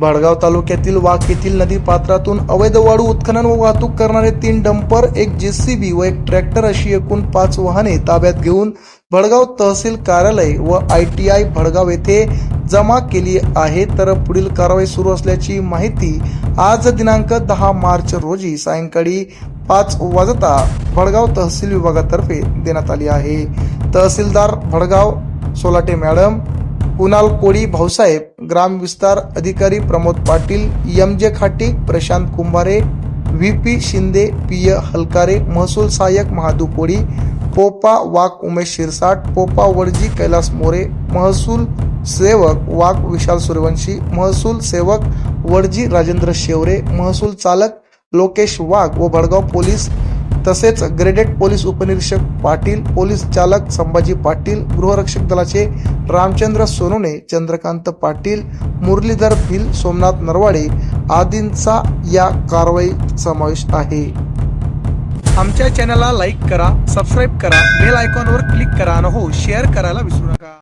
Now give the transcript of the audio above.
भडगाव तालुक्यातील वाघ येथील नदी पात्रातून अवैध वाळू उत्खनन व वाहतूक करणारे तीन डंपर एक जेसीबी व एक ट्रॅक्टर अशी एकूण पाच वाहने ताब्यात घेऊन भडगाव तहसील कार्यालय व आय टी आय भडगाव येथे जमा केली आहे. तर पुढील कारवाई सुरू असल्याची माहिती आज दिनांक दहा मार्च रोजी सायंकाळी पाच वाजता भडगाव तहसील विभागातर्फे देण्यात आली आहे. तहसीलदार भडगाव सोलाटे मॅडम कुणाल कोळी भाऊसाहेब ग्राम विस्तार अधिकारी Pramod Patil M J Khatik Prashant Kumbhare V P Shinde P A Halkare महसूल सहाय्यक महादू कोळी पोपा वाघ उमेश शिरसाट पोपा वडजी कैलास मोरे महसूल सेवक वाघ विशाल सूर्यवंशी महसूल सेवक वडजी राजेंद्र शेवरे महसूल चालक लोकेश वाघ व भडगाव पोलीस तसेच ग्रेडेड पोलीस उपनिरीक्षक पाटील पोलीस चालक संभाजी पाटील गृहरक्षक दलाचे रामचंद्र सोनोने चंद्रकांत पाटील मुरलीधर भिल सोमनाथ नरवाडे आदींचा या कारवाईत समावेश आहे. आमच्या चॅनलला लाईक करा सबस्क्राईब करा बेल आयकॉनवर क्लिक करा आणि हो शेअर करायला विसरू नका.